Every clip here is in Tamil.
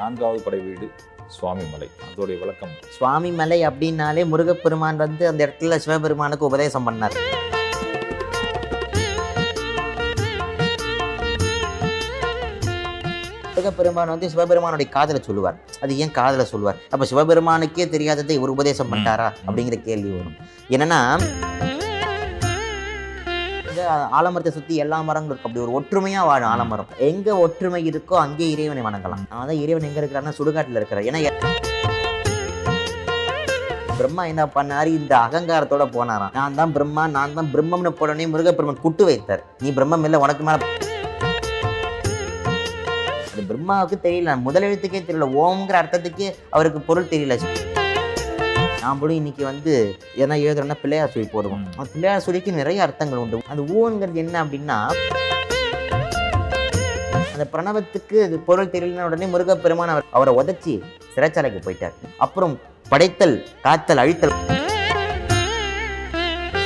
நான்காவது படை வீடு சுவாமி மலை. அதோடைய விளக்கம். சுவாமி மலை அப்படின்னாலே முருகப்பெருமான் வந்து அந்த இடத்துல சிவபெருமானுக்கு உபதேசம் பண்ணார். முருகப்பெருமான் வந்து சிவபெருமானுடைய காதலை சொல்லுவார். அது ஏன் காதலை சொல்லுவார்? அப்ப சிவபெருமானுக்கே தெரியாததை இவர் உபதேசம் பண்ணிட்டாரா? அப்படிங்கிற கேள்வி வரும். என்னன்னா ஆலமரத்தை சுத்தி எல்லா மரங்களும் இருக்கும் அப்படி ஒரு ஒற்றுமையா வாழும் ஆலமரம். எங்க ஒற்றுமை இருக்கோ அங்கே இறைவனை வணங்கலாம். அதான் இறைவன் எங்க இருக்கிறான்னு சுடுகாட்டில் இருக்கிறார். ஏன்னா பிரம்மா என்ன பண்ணாரு? இந்த அகங்காரத்தோட போனாராம். நான் தான் பிரம்மா நான் தான் பிரம்மம்னு போடனே முருகப்பெருமன் குட்டு வைத்தார். நீ பிரம்மம் இல்லை உனக்கு மேல பிரம்மாவுக்கு தெரியல. முதல் எழுத்துக்கே தெரியல. ஓம்ங்கிற அர்த்தத்துக்கே அவருக்கு பொருள் தெரியல. நான் கூட இன்னைக்கு வந்து என்ன எழுதுறேன்னா பிள்ளையார் சொல்லி போடுவோம். அந்த பிள்ளையார் சொல்லிக்கு நிறைய அர்த்தங்கள் உண்டு. அந்த ஓங்கிறது என்ன அப்படின்னா அந்த பிரணவத்துக்கு அது பொருள் தெரியலன உடனே முருகப்பெருமான் அவர் அவரை உதைச்சி சிறைச்சாலைக்கு போயிட்டார். அப்புறம் படைத்தல் காத்தல் அழித்தல்.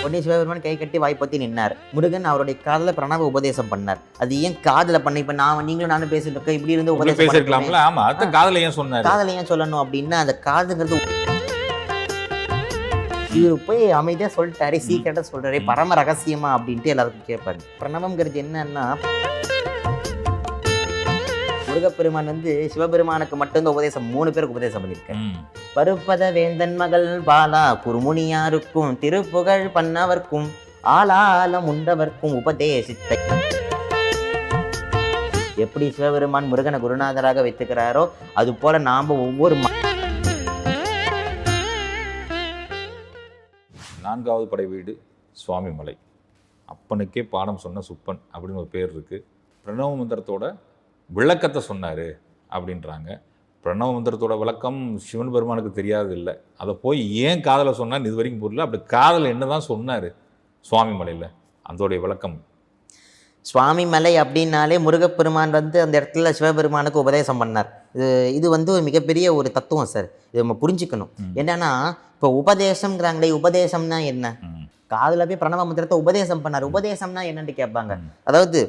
உடனே சிவபெருமான் கை கட்டி வாய்ப்பத்தி நின்னார். முருகன் அவருடைய காதல பிரணவ உபதேசம் பண்ணார். அது ஏன் காதல பண்ண? இப்ப நான் நீங்களும் நானும் பேசிட்டு இருக்கோம். இப்படி இருந்து உபதேசம் காதல ஏன் சொன்னாரு? காதலை ஏன் சொல்லணும் அப்படின்னா அந்த காதுங்கிறது இவர் போய் அமைதியா சொல்லிட்டாரு சீக்கிரட்டா சொல்றாரு ம். பரம ரகசியமா அப்படின்ட்டு எல்லாருக்கும் கேட்பாரு பிரணவம்ங்கிறது என்னன்னா முருகப்பெருமான் வந்து சிவபெருமானுக்கு மட்டும்தான் உபதேசம் மூணு பேருக்கு உபதேசம் பண்ணியிருக்காரு ம். பருப்பத வேந்தன் மகள் பாலா குருமுனியாருக்கும் திருப்புகழ் பண்ணவர்க்கும் ஆளாலம் உண்டவர்க்கும் உபதேசித்த எப்படி சிவபெருமான் முருகனை குருநாதராக வைத்துக்கிறாரோ அது போல நாம ஒவ்வொரு நான்காவது படை வீடு சுவாமிமலை. அப்பனுக்கே பாடம் சொன்ன சுப்பன் அப்படின்னு ஒரு பேர் இருக்குது பிரணவ மந்திரத்தோட விளக்கத்தை சொன்னார் அப்படின்றாங்க. பிரணவ மந்திரத்தோட விளக்கம் சிவன் பெருமானுக்கு தெரியாது இல்லை அதை போய் ஏன் காதலை சொன்னார் இது வரைக்கும் புரியல. அப்படி காதலை என்னதான் தான் சுவாமி மலையில் அதோடைய விளக்கம் சுவாமி மலை அப்படின்னாலே முருகப்பெருமான் வந்து அந்த இடத்துல சிவபெருமானுக்கு உபதேசம் பண்ணார். இது இது வந்து ஒரு மிகப்பெரிய ஒரு தத்துவம் சார். இது நம்ம புரிஞ்சுக்கணும். என்னன்னா இப்போ உபதேசம்ங்கிறாங்களே உபதேசம்னா என்ன. காதுல போய் பிரணவ மந்திரத்தை உபதேசம் பண்ணார். உபதேசம்னா என்னன்னு கேட்பாங்க. அதாவது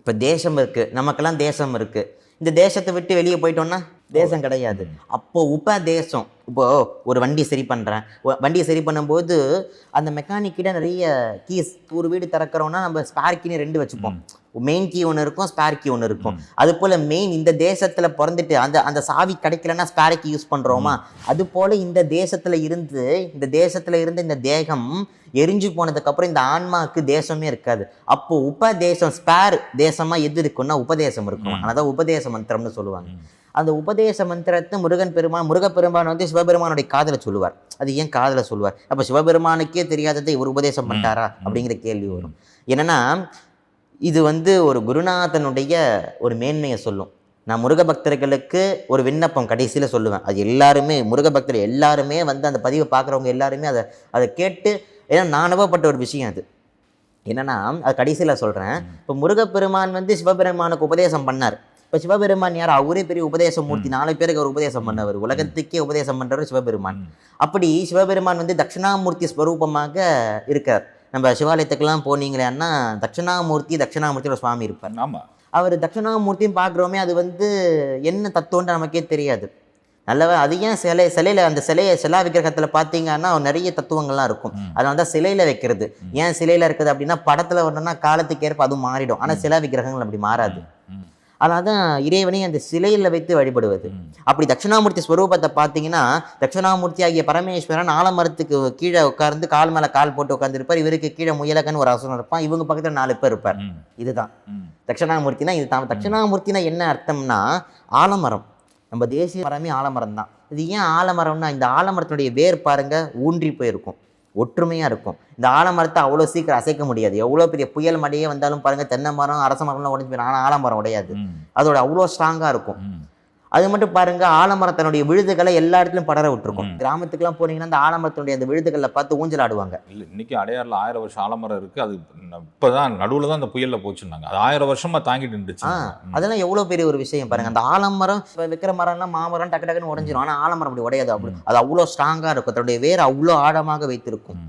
இப்போ தேசம் இருக்கு. நமக்கெல்லாம் தேசம் இருக்கு. இந்த தேசத்தை விட்டு வெளியே போயிட்டோம்னா தேசம் கிடையாது. அப்போ உபதேசம் இப்போ ஒரு வண்டி சரி பண்ணுறேன் வண்டியை சரி பண்ணும்போது அந்த மெக்கானிக்கிட்ட நிறைய கீஸ் ஒரு வீடு திறக்கிறோம்னா நம்ம ஸ்பேர் கீன்னு ரெண்டு வச்சுப்போம். மெயின் கீ ஒன்று இருக்கும் ஸ்பேர் கீ ஒன்று இருக்கும். அது போல் மெயின் இந்த தேசத்தில் பிறந்துட்டு அந்த அந்த சாவி கிடைக்கலன்னா ஸ்பேர் கீ யூஸ் பண்ணுறோமா அது போல் இந்த தேசத்தில் இருந்து இந்த தேசத்தில் இருந்து இந்த தேகம் எரிஞ்சு போனதுக்கப்புறம் இந்த ஆன்மாவுக்கு தேசமே இருக்காது. அப்போ உபதேசம் ஸ்பேர் தேசமாக எது இருக்குன்னா உபதேசம் இருக்கும். அதான் உபதேச மந்திரம்னு சொல்லுவாங்க. அந்த உபதேச மந்திரத்தை முருகன் பெருமான் முருகப்பெருமான் வந்து சிவபெருமானுடைய காதலை சொல்லுவார். அது ஏன் காதலை சொல்லுவார்? அப்போ சிவபெருமானுக்கே தெரியாததை இவர் உபதேசம் பண்ணிட்டாரா? அப்படிங்கிற கேள்வி வரும். என்னன்னா இது வந்து ஒரு குருநாதனுடைய ஒரு மேன்மையை சொல்லும். நான் முருக பக்தர்களுக்கு ஒரு விண்ணப்பம் கடைசியில் சொல்லுவேன். அது எல்லாருமே முருக பக்தர் எல்லாருமே வந்து அந்த பதிவை பார்க்குறவங்க எல்லாருமே அதை அதை கேட்டு ஏன்னா நான் அனுபவப்பட்ட ஒரு விஷயம் அது. என்னன்னா அது கடைசியில் சொல்கிறேன் இப்போ முருகப்பெருமான் வந்து சிவபெருமானுக்கு உபதேசம் பண்ணார். இப்போ சிவபெருமான் யார் அவரே பெரிய உபதேச மூர்த்தி நாலு பேருக்கு அவர் உபதேசம் பண்ணவர். உலகத்துக்கே உபதேசம் பண்ணுறவர் சிவபெருமான். அப்படி சிவபெருமான் வந்து தட்சிணாமூர்த்தி ஸ்வரூபமாக இருக்கார். நம்ம சிவாலயத்துக்கெல்லாம் போனீங்களேன்னா தட்சிணாமூர்த்தி தட்சிணாமூர்த்தியோட சுவாமி இருப்பார். ஆமா. அவர் தட்சிணாமூர்த்தியும் பார்க்குறோமே அது வந்து என்ன தத்துவம்னு நமக்கே தெரியாது. நல்லவ அது ஏன் சிலை சிலையில் அந்த சிலையை சிலா விக்கிரகத்தில் பார்த்தீங்கன்னா நிறைய தத்துவங்கள்லாம் இருக்கும். அதனால தான் சிலையில் வைக்கிறது. ஏன் சிலையில் இருக்குது அப்படின்னா படத்தில் வரணும்னா காலத்துக்கு ஏற்ப அதுவும் மாறிடும். ஆனால் சிலா விக்கிரகங்கள் அப்படி மாறாது. அதனால தான் இறைவனை அந்த சிலையில் வைத்து வழிபடுவது. அப்படி தட்சிணாமூர்த்தி ஸ்வரூபத்தை பார்த்தீங்கன்னா தட்சிணாமூர்த்தி ஆகிய பரமேஸ்வரன் ஆலமரத்துக்கு கீழே உட்கார்ந்து கால் மேலே கால் போட்டு உட்காந்துருப்பார் இவருக்கு கீழே முயலகன் ஒரு அசுரன் இருப்பான். இவங்க பக்கத்தில் நாலு பேர் இருப்பார். இதுதான். தட்சிணாமூர்த்தினா இது தான். தட்சிணாமூர்த்தினா என்ன அர்த்தம்னா ஆலமரம். நம்ம தேசிய மரமே ஆலமரம் தான் இது ஏன் ஆலமரம்னா இந்த ஆலமரத்தினுடைய வேர் பாருங்க ஊன்றி போயிருக்கும். ஒற்றுமையாக இருக்கும். இந்த ஆலமரத்தை அவ்வளோ சீக்கிரம் அசைக்க முடியாது. எவ்வளோ பெரிய புயல் மழையே வந்தாலும் பாருங்க தென்னை மரம் அரச மரம்லாம் உடஞ்சி போயிடும். ஆனால் ஆலமரம் உடையாது. அதோட அவ்வளோ ஸ்ட்ராங்காக இருக்கும். அது மட்டும் பாருங்க ஆலமரத்தினுடைய விழுதுகளை எல்லா இடத்துலையும் படர விட்டுருக்கும். கிராமத்துக்குலாம் போனீங்கன்னா அந்த ஆலமரத்தினுடைய அந்த விழுதுகளில் பார்த்து ஊஞ்சல் ஆடுவாங்க இல்ல இன்னைக்கு அடையாறுல ஆயிரம் வருஷம் ஆலமரம் இருக்கு. அது இப்பதான் நடுவுல தான் அந்த புயல்ல போச்சுன்னாங்க. அது ஆயிரம் வருஷமா தாங்கிட்டு இருந்துச்சு. அதெல்லாம் எவ்வளோ பெரிய ஒரு விஷயம் பாருங்க. அந்த ஆலமரம் இப்போ வைக்கிற மரம்லாம் மாமரம் டக்கு டக்குன்னு உடஞ்சிரும். ஆனால் ஆலமரம் அப்படி உடையாது. அப்படி அது அவ்வளோ ஸ்ட்ராங்காக இருக்கும். அதனுடைய வேர் அவ்வளோ ஆழமாக வைத்திருக்கும்.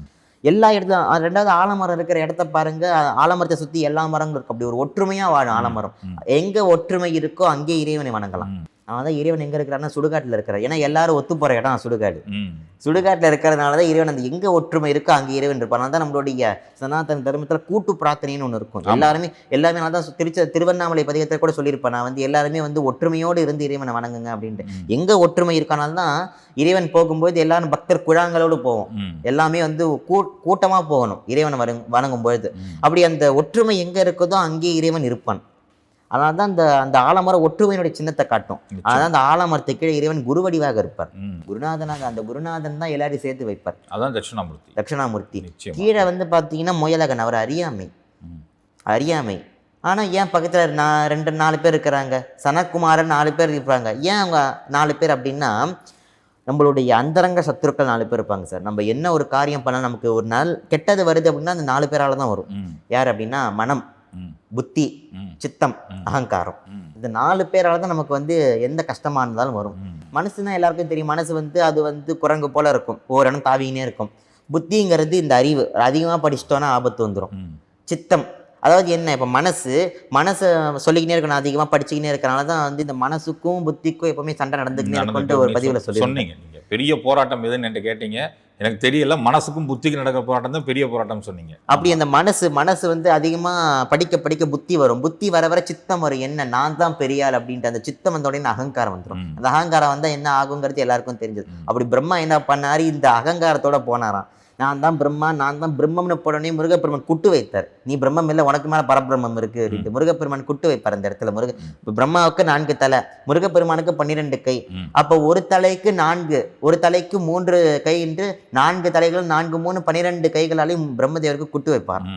எல்லா இடத்துலையும் அஹ் ரெண்டாவது ஆலமரம் இருக்கிற இடத்த பாருங்க. ஆலமரத்தை சுற்றி எல்லா மரங்களும் இருக்கும் அப்படி ஒரு ஒற்றுமையாக வாழும் ஆலமரம். எங்கே ஒற்றுமை இருக்கோ அங்கே இறைவனை வணங்கலாம். அவன் தான் இறைவன் எங்க இருக்கிறான்னா சுடுகாட்டுல இருக்கிறார் ஏன்னா எல்லாரும் ஒத்து போற இடம் சுடுகாடு. சுடுகாட்டுல இருக்கிறதுனால தான் இறைவன் அந்த எங்க ஒற்றுமை இருக்கோ அங்க இறைவன் இருப்பான். தான் நம்மளுடைய சனாதன தர்மத்துல கூட்டு பிரார்த்தனைன்னு ஒன்று இருக்கும். எல்லாருமே எல்லாமே நான் தான் திருச்ச திருவண்ணாமலை பதிகத்தில் கூட சொல்லியிருப்பேன். நான் வந்து எல்லாருமே வந்து ஒற்றுமையோடு இருந்து இறைவனை வணங்குங்க அப்படின்ட்டு. எங்க ஒற்றுமை இருக்கானால தான் இறைவன் போகும்போது எல்லாரும் பக்தர் குழாங்களோடு போவோம். எல்லாமே வந்து கூ கூட்டமா போகணும் இறைவனை வணங்கும் பொழுது. அப்படி அந்த ஒற்றுமை எங்க இருக்குதோ அங்கேயே இறைவன் இருப்பான். அதனால தான் அந்த அந்த ஆலமரம் ஒற்றுமையினுடைய சின்னத்தை காட்டும். அதனால அந்த ஆலமரத்துக்கு கீழே இறைவன் குருவடிவாக இருப்பார். குருநாதனாக அந்த குருநாதன் தான் எல்லாரையும் சேர்த்து வைப்பார். அதான் தட்சிணாமூர்த்தி. தட்சிணாமூர்த்தி. கீழே வந்து பார்த்தீங்கன்னா முயலகன் அவர் அறியாமை. அறியாமை. ஆனால் ஏன் பக்கத்தில் நான் ரெண்டு நாலு பேர் இருக்கிறாங்க? சனத்குமாரன் நாலு பேர் இருப்பாங்க. ஏன் அவங்க நாலு பேர் அப்படின்னா நம்மளுடைய அந்தரங்க சத்துருக்கள் நாலு பேர் இருப்பாங்க சார். நம்ம என்ன ஒரு காரியம் பண்ணால் நமக்கு ஒரு நாள் கெட்டது வருது அப்படின்னா அந்த நாலு பேரால தான் வரும். யார் அப்படின்னா மனம். புத்தி சித்தம். அகங்காரம். இந்த நாலு பேரால தான் நமக்கு வந்து எந்த கஷ்டமா இருந்தாலும் வரும் மனசுனா எல்லாருக்கும் தெரியும். மனசு வந்து அது வந்து குரங்கு போல இருக்கும். ஒவ்வொரு இடம் தாவிக்கினே இருக்கும். புத்திங்கிறது இந்த அறிவு. அதிகமாக படிச்சிட்டோன்னா ஆபத்து வந்துடும் சித்தம் அதாவது என்ன இப்போ மனசு மனசை சொல்லிக்கினே இருக்கணும் அதிகமாக படிச்சுக்கினே இருக்கனால தான் வந்து இந்த மனசுக்கும் புத்திக்கும் எப்பவுமே சண்டை நடந்துக்கினே இருக்கும்ட்டு ஒரு பதிவில் சொல்லி சொன்னீங்க நீங்க. பெரிய போராட்டம் எதுன்னு என்கிட்ட கேட்டீங்க. எனக்கு தெரியல மனசுக்கும் புத்திக்கும் நடக்கிற போராட்டம் தான் பெரிய போராட்டம் சொன்னீங்க. அப்படி அந்த மனசு மனசு வந்து அதிகமாக படிக்க படிக்க புத்தி வரும். புத்தி வர வர சித்தம் வரும். என்ன நான் தான் பெரிய ஆள் அப்படின்ட்டு அந்த சித்தம் வந்த உடனே அகங்காரம் வந்துடும். அந்த அகங்காரம் வந்தால் என்ன ஆகுங்கிறது எல்லாருக்கும் தெரிஞ்சது. அப்படி பிரம்மா என்ன பண்ணாரு? இந்த அகங்காரத்தோட போனாராம். நான் தான் பிரம்மா நான் தான் பிரம்மம்னு போன உடனே முருகப்பெருமான் குட்டு வைத்தார். நீ பிரம்மம் இல்லை உனக்கு மேல பரபிரம்மம் இருக்கு அப்படின்ட்டு முருகப்பெருமான் குட்டு வைப்பார் அந்த இடத்துல. முருக பிரம்மாவுக்கு நான்கு தலை முருகப்பெருமானுக்கு பன்னிரெண்டு கை. அப்போ ஒரு தலைக்கு நான்கு ஒரு தலைக்கு மூன்று கை என்று நான்கு தலைகளும் நான்கு மூணு பன்னிரெண்டு கைகளாலையும் பிரம்மதேவருக்கு குட்டு வைப்பார்.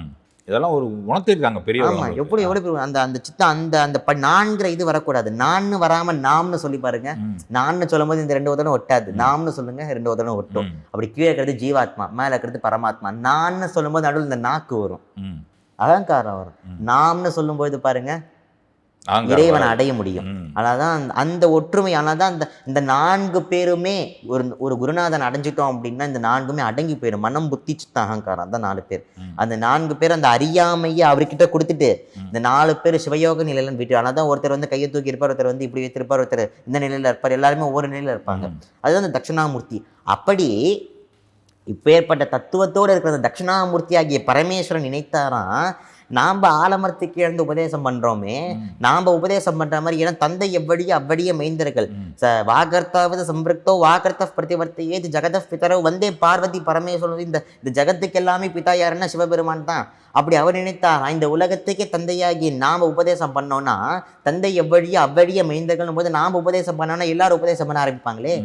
இதெல்லாம் ஒரு உணர்த்திருக்காங்க பெரிய ஆமா எப்படி எவ்வளவு பெரிய- அந்த அந்த சித்தம் அந்த அந்த ப- நான்கிற இது வரக்கூடாது. நான்னு வராம நாம்னு சொல்லி பாருங்க. நான்னு சொல்லும் போது இந்த ரெண்டு உதரம் ஒட்டாது. நாம்னு சொல்லுங்க ரெண்டு உதரம் ஒட்டும். அப்படி கீழே இருக்கிறது ஜீவாத்மா மேல இருக்கிறது பரமாத்மா. நான்னு சொல்லும்போது நடுவில் இந்த நாக்கு வரும். அகங்காரம் வரும். நாம்னு சொல்லும்போது பாருங்க இறைவனை அடைய முடியும். அதனால்தான் அந்த- அந்த ஒற்றுமை ஆனால் தான் அந்த இந்த நான்கு பேருமே ஒரு ஒரு குருநாதன் அடைஞ்சிட்டோம் அப்படின்னா இந்த நான்குமே அடங்கி போயிடும். மனம் புத்தி சித்த அகங்காரம் தான் நாலு பேர். அந்த நான்கு பேர் அந்த அறியாமையை அவர்கிட்ட கொடுத்துட்டு. இந்த நாலு பேர் சிவயோக நிலையில விட்டு ஆனால் தான் ஒருத்தர் வந்து கையை தூக்கி இருப்பார் ஒருத்தர் வந்து இப்படி வைத்திருப்பார் ஒருத்தர் இந்த நிலையில இருப்பார். எல்லாருமே ஒவ்வொரு நிலையில இருப்பாங்க. அதுதான் அந்த தட்சிணாமூர்த்தி. அப்படி இப்பேற்பட்ட தத்துவத்தோடு இருக்கிற அந்த தட்சிணாமூர்த்தி ஆகிய பரமேஸ்வரன் நினைத்தாராம் நாம் ஆலமரத்துக்கு இழந்து உபதேசம் பண்றோமே நாம் உபதேசம் பண்ற மாதிரி ஏன்னா தந்தை எவ்வளியே அவ்வளியே மைந்தர்கள் ச வாகர்த்தாவது சம்பிருக்தோ வாகர்த்த பிரதிவர்த்தையே இது ஜெகத பிதரோ வந்தே பார்வதி பரமேஸ்வரன் இந்த இந்த ஜகத்துக்கு எல்லாமே பிதா யாருன்னா சிவபெருமான் தான். அப்படி அவர் நினைத்தாரா இந்த உலகத்துக்கே தந்தையாகி நாம உபதேசம் பண்ணோம்னா தந்தை எவ்வழியே அவ்வழியே மைந்தர்கள் போது நாம உபதேசம் பண்ணோம்னா எல்லாரும் உபதேசம் பண்ண ஆரம்பிப்பாங்களே?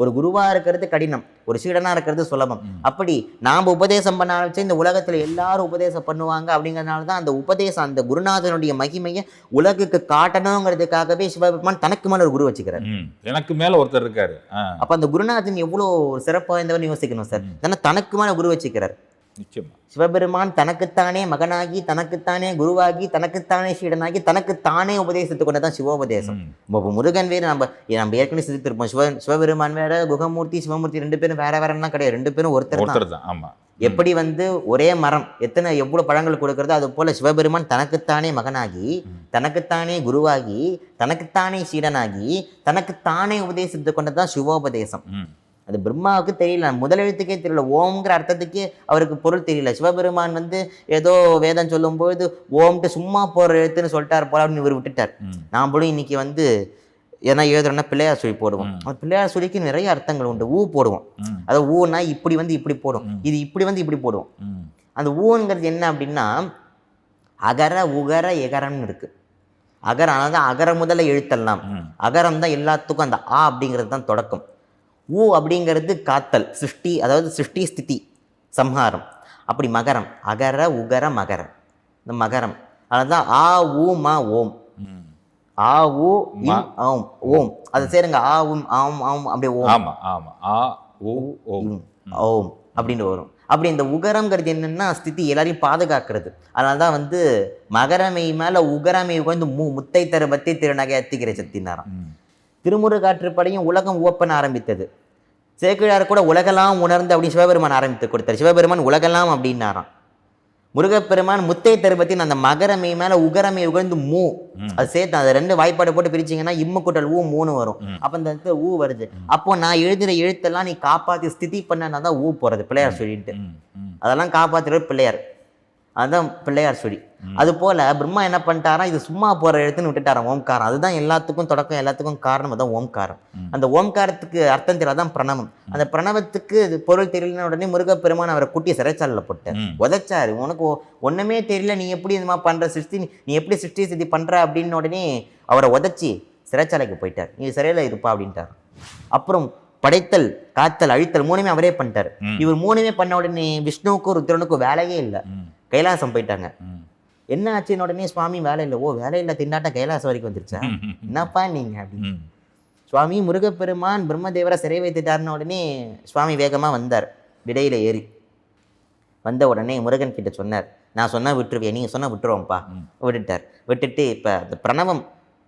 ஒரு குருவா இருக்கிறது கடினம் ஒரு சீடனா இருக்கிறது சுலபம். அப்படி நாம உபதேசம் பண்ண ஆரம்பிச்சு இந்த உலகத்துல எல்லாரும் உபதேசம் பண்ணுவாங்க அப்படிங்கறதுனால தான் அந்த உபதேசம் அந்த குருநாதனுடைய மகிமையை உலகுக்கு காட்டணுங்கிறதுக்காகவே சிவபெருமான் தனக்கு மேல ஒரு குரு வச்சுக்கிறார். எனக்கு மேல ஒருத்தர் இருக்காரு. அப்ப அந்த குருநாதன் எவ்வளவு ஒரு சிறப்பு வாய்ந்தவன் யோசிக்கணும் சார். ஏன்னா தனக்கு மேல குரு வச்சுக்கிறார். நிச்சயமா. சிவபெருமான் தனக்குத்தானே மகனாகி தனக்குத்தானே குருவாகி தனக்குத்தானே சீடனாகி தனக்குத்தானே உபதேசித்து கொண்டதான் சிவோபதேசம். இப்போ முருகன் வேறு நம்ம நம்ம ஏற்கனவே சிந்தித்திருப்போம். சிவ சிவபெருமான் வேற குகமூர்த்தி சிவமூர்த்தி ரெண்டு பேரும் வேற வேறலாம் கிடையாது. ரெண்டு பேரும் ஒருத்தர் தான் ஆமா. எப்படி வந்து ஒரே மரம் எத்தனை எவ்வளவு பழங்கள் கொடுக்கறதோ அது போல சிவபெருமான் தனக்குத்தானே மகனாகி. தனக்குத்தானே குருவாகி தனக்குத்தானே சீடனாகி தனக்குத்தானே உபதேசித்து கொண்டதான் சிவோபதேசம். அது பிரம்மாவுக்கு தெரியல. முதலெழுத்துக்கே தெரியல. ஓம்ங்கிற அர்த்தத்துக்கே அவருக்கு பொருள் தெரியல. சிவபெருமான் வந்து ஏதோ வேதம் சொல்லும்போது ஓம்ட்டு சும்மா போற எழுத்துன்னு சொல்லிட்டார் போல அப்படின்னு இவர் விட்டுட்டார். ம், நாமளும் இன்னைக்கு வந்து ஏன்னா எழுதுறோம்னா பிள்ளையார் சொல்லி போடுவோம். பிள்ளையார் சொல்லிக்கு நிறைய அர்த்தங்கள் உண்டு. ஊ போடுவோம். அதாவது ஊன்னா இப்படி வந்து இப்படி போடும். இது இப்படி வந்து இப்படி போடுவோம் அந்த ஊங்கிறது என்ன அப்படின்னா அகர உகர எகரம்னு இருக்கு. அகரம் அதாவது அகர முதல எழுத்தெல்லாம். அகரம் தான் எல்லாத்துக்கும் அந்த ஆ அப்படிங்கிறது தான் தொடக்கம். ஊ அப்படிங்கிறது காத்தல் சிருஷ்டி அதாவது சிருஷ்டி ஸ்திதி சம்ஹாரம். அப்படி மகரம். அகர உகர மகரம். இந்த மகரம். அதுதான் ஆ ஊ மா ஓம். ஆ ஊ ஆம் ஓம். அது சேருங்க. ஆ உம் ஆம் ஆம் அப்படியே ஓம். ஆமா ஆமா. ஆ ஓ ஓம். ஓம் அப்படின்னு வரும். அப்படி இந்த உகரம்ங்கிறது என்னன்னா ஸ்திதி எல்லாரையும் பாதுகாக்கிறது. அதனால தான் வந்து மகரமை மேல உகரமை உகந்து மு முத்தை தருபத்தை திருநகை அத்திக்கிற சத்தினாராம் ம், திருமுருகாற்றுப்படையும் உலகம் ஓப்பன் ஆரம்பித்தது. சேக்கிழார் கூட உலகெல்லாம் உணர்ந்து அப்படின்னு சிவபெருமான் ஆரம்பித்து கொடுத்தார். சிவபெருமான் உலகெல்லாம் அப்படின்னாராம். முருகப்பெருமான் முத்தை தருபத்தின் அந்த மகரமே மேல உகரமே உகர்ந்து மூ. அது சேர்த்து அந்த ரெண்டு வாய்ப்பாடு போட்டு பிரிச்சீங்கன்னா இம்மு கூட்டல் ஊ மூணு வரும். அப்ப இடத்துல ஊ வருது. அப்போ நான் எழுதுற எழுத்தெல்லாம் நீ காப்பாத்தி ஸ்திதி பண்ணனா தான் ஊ போறது பிள்ளையார் சொல்லிட்டு. அதெல்லாம் காப்பாத்துறது பிள்ளையார். அதுதான் பிள்ளையார் சொல்லி ம். அது போல பிரம்மா என்ன பண்ணிட்டாராம் இது சும்மா போற எழுத்துன்னு விட்டுட்டாராம் ஓம்காரம். அதுதான் எல்லாத்துக்கும் தொடக்கம் எல்லாத்துக்கும் காரணம் அதான் ஓம்காரம். அந்த ஓம்காரத்துக்கு அர்த்தம் தெரியாதான் பிரணவம். அந்த பிரணவத்துக்கு இது பொருள் தெரியலன உடனே முருகப்பெருமான் அவரை குட்டி சிறைச்சாலையில் போட்டார். உதைச்சாரு உனக்கு ஒ- ஒண்ணுமே தெரியல நீ எப்படி இது மாதிரி பண்ற சிருஷ்டி நீ- எப்படி சிருஷ்டி சித்தி பண்ற? அப்படின்னு உடனே அவரை உதைச்சி சிறைச்சாலைக்கு போயிட்டார். நீ சிறையில இருப்பா அப்படின்ட்டார் அப்புறம் படைத்தல் காத்தல் அழித்தல் மூணுமே அவரே பண்ணிட்டார். இவர் மூணுமே பண்ண உடனே விஷ்ணுவுக்கும் ருத்ரனுக்கும் வேலையே இல்லை. கைலாசம் போயிட்டாங்க. என்ன ஆச்சுன்னு உடனே சுவாமி வேலை இல்லை. ஓ வேலை இல்லை திண்டாட்டம் கைலாசம் வரைக்கும் வந்துருச்சா? என்னப்பா நீங்க அப்படின்னு. சுவாமி முருகப்பெருமான் பிரம்மதேவரை சிறை வைத்துட்டாருன்னு உடனே சுவாமி வேகமா வந்தார். விடையில ஏறி. வந்த உடனே முருகன் கிட்ட சொன்னார். நான் சொன்னா விட்டுருவேன் நீங்க சொன்னா விட்டுருவோம்ப்பா. விட்டுட்டார். விட்டுட்டு இப்ப அந்த பிரணவம்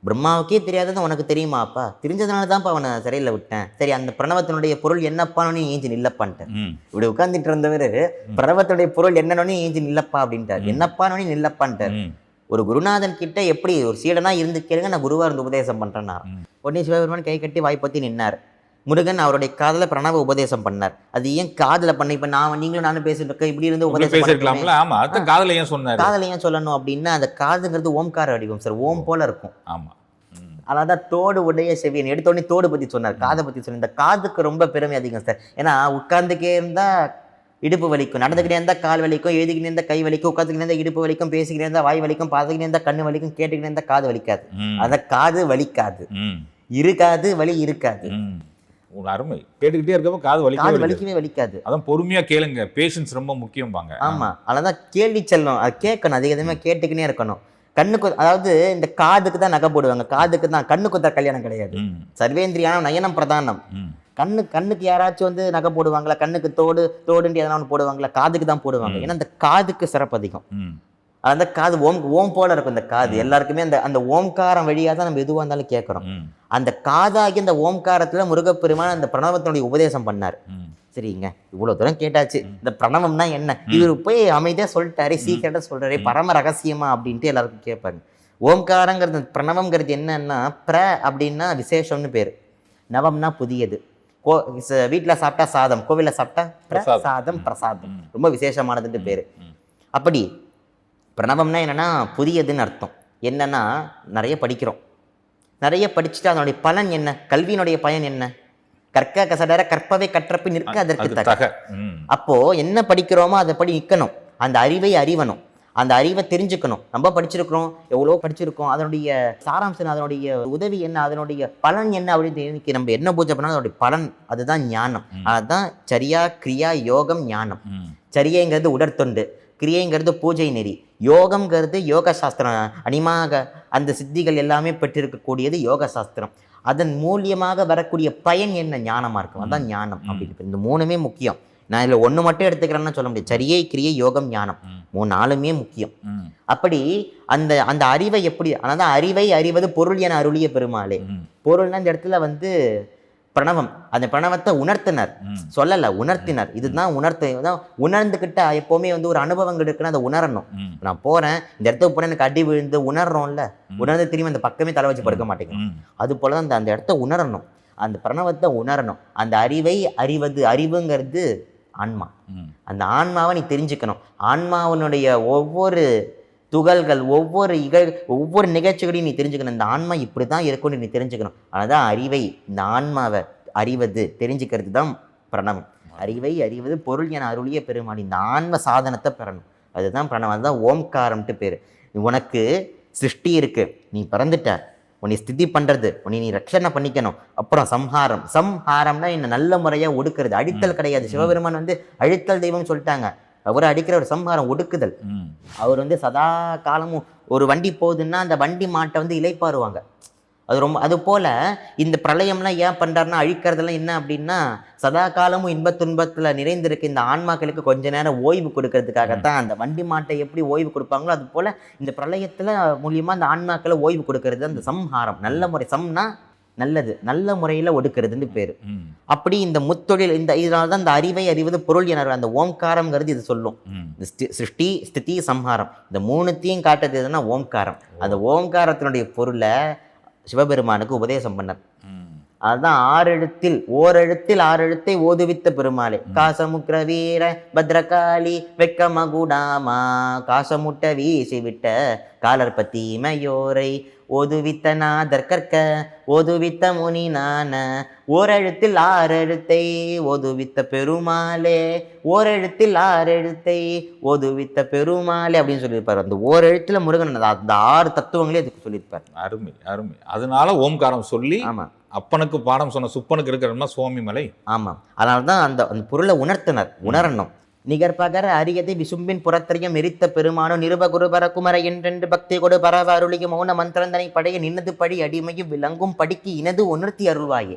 பிரம்மாவுக்கே தெரியாதது உனக்கு தெரியுமாப்பா? தெரிஞ்சதுனால தான்ப்பா அவனை சிறையில் விட்டேன். சரி அந்த பிரணவத்தினுடைய பொருள் என்னப்பான்னு ஏஞ்சி நில்லப்பான்ட்டார். ம். இப்படி உட்கார்ந்துட்டு இருந்தவர் பிரணவத்துடைய பொருள் என்னன்னு ஏஞ்சி நில்லப்பா அப்படின்ட்டார். என்னப்பான்னு நில்லப்பான்ட்டார். ஒரு குருநாதன் கிட்ட எப்படி ஒரு சீடனா இருந்து கேளுங்க நான் குருவா இருந்து உபதேசம் பண்றேன்னா. உடனே சிவபெருமான் கை கட்டி வாய்ப்பத்தி நின்னார். முருகன் அவருடைய காதுல பிரணவ உபதேசம் பண்ணார். அது ஏன் காதுல பண்ண இப்ப நான் நீங்களும் நானும் பேசிட்டு இருக்கேன் இப்படி இருந்து உபதேசம் ஆமா காதல ஏன் சொன்னாரு? காதுல ஏன் சொல்லணும் அப்படின்னா அந்த காதுங்கிறது ஓம்கார வடிவம் சார் ஓம் போல இருக்கும். ஆமா. ம். அதான் தோடு உடைய செவியன் எடுத்த உடனே தோடு பத்தி சொன்னார் காதை பத்தி சொன்னார். இந்த காதுக்கு ரொம்ப பெருமை அதிகம் சார். ஏன்னா உட்கார்ந்துக்கே இருந்தா இடுப்பு வலிக்கும் நடந்துக்கிட்டே இருந்தா கால் வலிக்கும் எழுதிக்கிட்டே இருந்தா கை வலிக்கும் உட்காந்துக்கிட்டே இருந்தா இடுப்பு வலிக்கும் பேசிக்கிட்டே இருந்தா வாய் வலிக்கும் பார்த்துக்கிட்டே இருந்தா கண்ணு வலிக்கும் கேட்டுக்கிட்டே இருந்தா காது வலிக்காது. அத காது வலிக்காது. இருக்காது வலி இருக்காது. உன் அருமை. கேட்டுக்கிட்டே இருக்கப்ப காது காது வலிக்க வலிக்கவே வலிக்காது. அதான் பொறுமையா கேளுங்க. பேஷன்ஸ் ரொம்ப முக்கியம்பாங்க. ஆமா. அதனாலதான் கேள்வி செல்லும். அது கேட்கணும். அதிக அதிகமாக கேட்டுக்கினே இருக்கணும். கண்ணுக்கு அதாவது இந்த காதுக்கு தான் நகை போடுவாங்க. காதுக்கு தான் கண்ணுக்கு தான் கல்யாணம் கிடையாது. சர்வேந்திரியானம் நயனம் பிரதானம். கண்ணு கண்ணுக்கு யாராச்சும் வந்து நகை போடுவாங்களா? கண்ணுக்கு தோடு தோடுன்ட்டு எதனா ஒன்று போடுவாங்களா? காதுக்கு தான் போடுவாங்க. ஏன்னா அந்த காதுக்கு சிறப்பு அதிகம். அந்த காது ஓம் ஓம் போல இருக்கும் இந்த காது. எல்லாருக்குமே அந்த அந்த ஓம்காரம் வழியாக தான் நம்ம எதுவாக இருந்தாலும் கேட்குறோம். அந்த காதாகி அந்த ஓம்காரத்துல முருகப்பெருமான் அந்த பிரணவத்தினுடைய உபதேசம் பண்ணார். சரிங்க இவ்வளவு தூரம் கேட்டாச்சு. இந்த பிரணவம்னா என்ன? இவர் போய் அமைதியா சொல்லிட்டாரு சீக்கிரட்டா சொல்றாரு பரம ரகசியமா அப்படின்ட்டு எல்லாருக்கும் கேட்பாங்க ஓம்காரங்கிறது பிரணவம்ங்கிறது என்னன்னா பிர அப்படின்னா விசேஷம்னு பேர். நவம்னா புதியது. கோ வீட்ல சாப்பிட்டா சாதம் கோவில்ல சாப்பிட்டா பிரசாதம். பிரசாதம். ரொம்ப விசேஷமானதுன்னு பேரு. அப்படி பிரணவம்னா என்னன்னா புதியதுன்னு அர்த்தம். என்னன்னா நிறைய படிக்கிறோம். நிறைய படிச்சுட்டு அதனுடைய பலன் என்ன? கல்வியினுடைய பயன் என்ன? கற்க கசடர கற்பவை கற்றப்பி நிற்க அதற்கு அது தக. அப்போ என்ன படிக்கிறோமோ அதை படி நிற்கணும். அந்த அறிவை அறிவணும். அந்த அறிவை தெரிஞ்சுக்கணும். நம்ம படிச்சிருக்கிறோம் எவ்வளோ படிச்சிருக்கோம் அதனுடைய சாராம்சம் அதனுடைய உதவி என்ன அதனுடைய பலன் என்ன அப்படின்னு நம்ம என்ன பூஜை பண்ணாலும் அதனுடைய பலன் அதுதான் ஞானம். அதுதான் சரியா கிரியா யோகம் ஞானம். சரியாங்கிறது உடற்தொண்டு. கிரியைங்கிறது பூஜை நெறி. யோகம்ங்கிறது யோக சாஸ்திரம் அனிமாக அந்த சித்திகள் எல்லாமே பெற்றிருக்கக்கூடியது யோக சாஸ்திரம் அதன் மூலியமாக வரக்கூடிய பயன் என்ன? ஞானமா இருக்கும். அதான் ஞானம் அப்படின்னு. இந்த மூணுமே முக்கியம். நான் இதில் ஒன்று மட்டும் எடுத்துக்கிறேன்னு சொல்ல முடியாது. சரியை கிரியை யோகம் ஞானம். மூணு நாளுமே முக்கியம். அப்படி அந்த அந்த அறிவை எப்படி? ஆனால் தான் அறிவை அறிவது பொருள் என அருளிய பெருமாளே. பொருள்னா இந்த இடத்துல வந்து பிரணவம். அந்த பிரணவத்தை உணர்த்தினர். சொல்லல உணர்த்தினர். இதுதான் உணர்த்து உணர்ந்துக்கிட்டா எப்பவுமே வந்து ஒரு அனுபவங்கள் இருக்குன்னா அதை உணரணும். நான் போறேன் இந்த இடத்துக்கு போனால் எனக்கு அடி விழுந்து உணர்றோம்ல உணர்ந்து திரும்பி அந்த பக்கமே தலை வச்சு படுக்க மாட்டேங்கிறோம் ம். அது போல தான் அந்த அந்த இடத்த உணரணும். அந்த பிரணவத்தை உணரணும். அந்த அறிவை அறிவது அறிவுங்கிறது ஆன்மா. அந்த ஆன்மாவை நீ தெரிஞ்சுக்கணும். ஆன்மாவினுடைய ஒவ்வொரு துகள்கள் ஒவ்வொரு இகழ் ஒவ்வொரு நிகழ்ச்சிகளையும் நீ தெரிஞ்சுக்கணும். இந்த ஆன்மா இப்படி தான் இருக்கும்னு நீ தெரிஞ்சுக்கணும். அதுதான் அறிவை இந்த ஆன்மாவை அறிவது தெரிஞ்சுக்கிறது தான் பிரணவம். அறிவை அறிவது பொருள் என அருளிய பெருமாள் இந்த ஆன்ம சாதனத்தை பெறணும் அதுதான் பிரணவம். அதுதான் ஓம்காரம்ட்டு பேர். உனக்கு சிருஷ்டி இருக்கு. நீ பிறந்துட்ட. உன்னை ஸ்திதி பண்றது. உன்னை நீ ரட்சணை பண்ணிக்கணும். அப்புறம் சம்ஹாரம். சம்ஹாரம்னா என்ன? நல்ல முறையா ஒடுக்குறது. அழித்தல் கிடையாது. சிவபெருமான் வந்து அழித்தல் தெய்வம் சொல்லிட்டாங்க. அவரை அடிக்கிற ஒரு சம்ஹாரம் ஒடுக்குதல். அவர் வந்து சதா காலமும் ஒரு வண்டி போகுதுன்னா அந்த வண்டி மாட்டை வந்து இலைப்பாருவாங்க. அது ரொம்ப அது போல இந்த பிரளயம்லாம் ஏன் பண்றாருன்னா அழிக்கிறதெல்லாம் என்ன அப்படின்னா சதா காலமும் இன்பத் துன்பத்துல நிறைந்திருக்க இந்த ஆன்மாக்களுக்கு கொஞ்ச நேரம் ஓய்வு கொடுக்கறதுக்காகத்தான் அந்த வண்டி மாட்டை எப்படி ஓய்வு கொடுப்பாங்களோ அது போல இந்த பிரளயத்துல மூலியமா அந்த ஆன்மாக்களை ஓய்வு கொடுக்கறது அந்த சம்ஹாரம். நல்ல முறை சம்னா நல்லது நல்ல முறையில் ஒடுக்கிறதுன்னு பேர். அப்படி இந்த முத்தொழில் இந்த இதனால தான் இந்த அறிவை அறிவது பொருள் என அந்த ஓம்காரம்ங்கிறது இது சொல்லும். சிருஷ்டி ஸ்திதி சம்ஹாரம். இந்த மூணுத்தையும் காட்டுறது எதுனா ஓம்காரம். அந்த ஓம்காரத்தினுடைய பொருளை சிவபெருமானுக்கு உபதேசம் பண்ணார். அதுதான் ஆறெழுத்தில் ஓரெழுத்தில் ஆறெழுத்தை ஓதுவித்த பெருமாளே. காசமுக்ர வீர பத்ரகாளி வெக்க மகுடாமா காசமுட்ட வீசி விட்ட காலர்பத்தி மயோரை ஓதுவித்த நாதர் கற்க ஓதுவித்த முனி நான ஓரெழுத்தில் ஆறெழுத்தை ஓதுவித்த பெருமாளே ஓரெழுத்தில் ஆறெழுத்தை ஓதுவித்த பெருமாளே அப்படின்னு சொல்லியிருப்பார். அந்த ஓரெழுத்துல முருகன் அந்த- அந்த ஆறு தத்துவங்களே அதுக்கு சொல்லியிருப்பார். அருமை அருமை. அதனால ஓம்காரம் சொல்லி ஆமா. அப்பனுக்கு பாடம் சொன்ன சுப்பனுக்கு இருக்கிற சுவாமி மலை ஆமாம் அதனால தான் அந்த அந்த பொருளை உணர்த்தினர் உணரணும். நிகர்பகர அரியதை விசும்பின் புறத்தறியம் எரித்த பெருமானோ நிருப குருபர குமர என்றென்று பக்தி கொடு பரவ அருளிய மௌன மந்திரந்தனை படைய நின்னது படி அடிமையும் விளங்கும் படிக்கு இனது உணர்த்தி அருள்வாயே.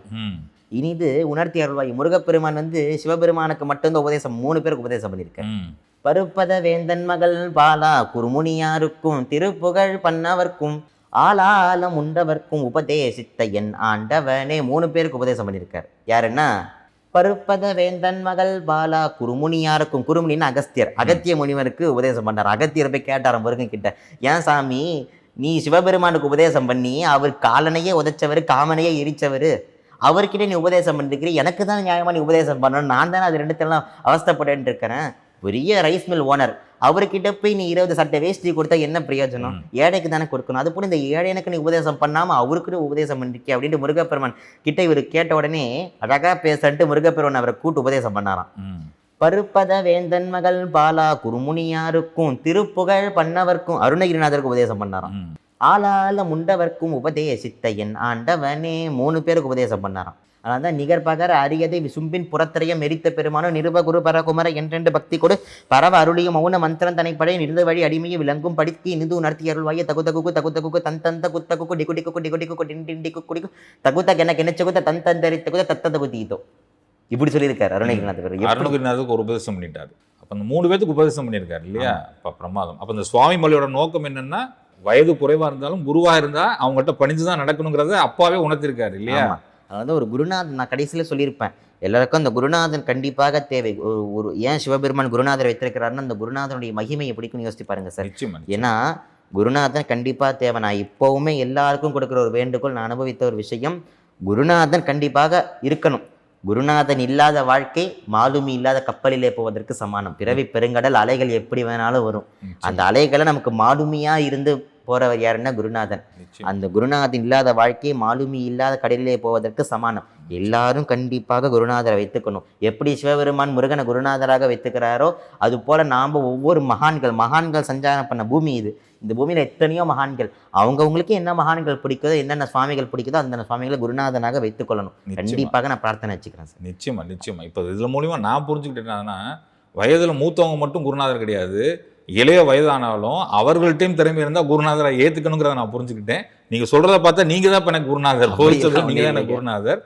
இனிது உணர்த்தி அருள்வாய் முருகப்பெருமான் வந்து சிவபெருமானுக்கு மட்டும்தான் உபதேசம் மூணு பேருக்கு உபதேசம் பண்ணியிருக்கார் ம். பருப்பத வேந்தன் மகள் பாலா குருமுனியாருக்கும் திருப்புகழ் பண்ணவர்க்கும் ஆளாலம் உண்டவர்க்கும் உபதேசித்த என் ஆண்டவனே மூணு பேருக்கு உபதேசம் பண்ணியிருக்கார் யாருன்னா பருப்பத வேந்தன் மகள் பாலா குருமுனியாருக்கும் குருமுனின்னு அகஸ்தியர். அகத்திய முனிவருக்கு உபதேசம் பண்ணார் அகத்தியர் போய் கேட்டாராம் முருகன் கிட்ட. ஏன் சாமி நீ சிவபெருமானுக்கு உபதேசம் பண்ணி அவர் காலனையே உதைச்சவர் காமனையே எரிச்சவர். அவர்கிட்ட நீ உபதேசம் பண்ணிருக்கிறீ எனக்கு தான் நியாயமா நீ உபதேசம் பண்ணணும். நான் தானே அது ரெண்டுத்தெல்லாம் அவஸ்தைப்பட்டு இருக்கிறேன். பெரிய ரைஸ் மில் ஓனர். அவர்கிட்ட போய் நீ இருபது சட்டை வேஷ்டி கொடுத்தா என்ன பிரயோஜனம்? ஏழைக்கு தானே கொடுக்கணும். அது போல இந்த ஏழைனுக்கு நீ உபதேசம் பண்ணாம அவருக்கு உபதேசம் பண்ணிருக்கே அப்படின்ட்டு முருகப்பெருமான் கிட்ட இவர் கேட்ட உடனே அழகா பேசன்ட்டு முருகப்பெருமான் அவரை கூட்டு உபதேசம் பண்ணாராம். பருப்பத வேந்தன் மகள் பாலா குருமுனியாருக்கும் திருப்புகழ் பண்ணவர்க்கும் அருணகிரிநாதருக்கு உபதேசம் பண்ணாராம். ஆளால முண்டவர்க்கும் உபதேசித்த என் ஆண்டவனே மூணு பேருக்கு உபதேசம் பண்ணாராம். அதனால தான் நிகர் பகர அரியதை விசும்பின் புறத்திரையம் மெரித்த பெருமானோ நிருப குரு பரகுமர என்றென்று பக்தி கொடு. பரவ அருளிய மௌன மந்திரம் தனை படை நிறுத வழி அடிமையை விளங்கும் படிக்கு இனிது உணர்த்தி அருள்வாய தகு தகுக்கு தகு தகுக்கு தன் தந்த குத்த குக்கு டிகு டிக்கு டிகு டிக்கு டின் டின் டிக்கு குடிக்கு தகுத்த கென கெனச்சகுத்த தன் தந்தரி தகுத தத்த தகு தீதோ இப்படி சொல்லியிருக்காரு அருணகிரிநாதர் அருணகிரிநாதருக்கு ஒரு உபதேசம் பண்ணிட்டாரு. அப்ப அந்த மூணு பேத்துக்கு உபதேசம் பண்ணியிருக்காரு இல்லையா? அப்ப பிரமாதம். அப்ப இந்த சுவாமி மலையோட நோக்கம் என்னன்னா வயது குறைவா இருந்தாலும் குருவா இருந்தா அவங்ககிட்ட பணிஞ்சுதான் நடக்கணுங்கிறத அப்பாவே உணர்த்திருக்காரு இல்லையா. அதாவது ஒரு குருநாதன் நான் கடைசியில் சொல்லியிருப்பேன். எல்லாருக்கும் அந்த குருநாதன் கண்டிப்பாக தேவை. ஒரு ஒரு ஏன் சிவபெருமான் குருநாதர் வைத்திருக்கிறாருன்னா அந்த குருநாதனுடைய மகிமை எப்படிக்குன்னு யோசிச்சு பாருங்க சார். ஏன்னா குருநாதன் கண்டிப்பாக தேவை. நான் இப்போவுமே எல்லாருக்கும் கொடுக்குற ஒரு வேண்டுகோள் நான் அனுபவித்த ஒரு விஷயம் குருநாதன் கண்டிப்பாக இருக்கணும். குருநாதன் இல்லாத வாழ்க்கை மாலுமி இல்லாத கப்பலிலே போவதற்கு சமானம். பிறவி பெருங்கடல் அலைகள் எப்படி வேணாலும் வரும். அந்த அலைகளை நமக்கு மாலுமியா இருந்து போறவர் யாருன்னா குருநாதன். அந்த குருநாதன் இல்லாத வாழ்க்கை மாலுமி இல்லாத கடலிலே போவதற்கு சமானம். எல்லாரும் கண்டிப்பாக குருநாதரை வைத்துக்கணும். எப்படி சிவபெருமான் முருகனை குருநாதராக வைத்துக்கிறாரோ அது போல நாம ஒவ்வொரு மகான்கள் மகான்கள் சஞ்சாரம் பண்ண பூமி இது. இந்த பூமியில எத்தனையோ மகான்கள். அவங்கவுங்களுக்கு என்ன மகான்கள் பிடிக்குதோ என்னென்ன சுவாமிகள் பிடிக்குதோ அந்த சுவாமிகளை குருநாதனாக வைத்துக்கொள்ளணும். கண்டிப்பாக நான் பிரார்த்தனை வச்சுக்கிறேன் சார். நிச்சயமா நிச்சயமா. இப்போ இதுல மூலியமா நான் புரிஞ்சுக்கிட்டேன்னா வயதுல மூத்தவங்க மட்டும் குருநாதர் கிடையாது. இளைய வயதானாலும் அவர்கள்ட்டையும் திறமை இருந்தா குருநாதரை ஏத்துக்கணுங்கிறத நான் புரிஞ்சுக்கிட்டேன். நீங்க சொல்றத பார்த்தா நீங்க தான் இப்ப எனக்கு குருநாதர். போதிச்சது எல்லாம் நீங்க தான் எனக்கு குருநாதர்.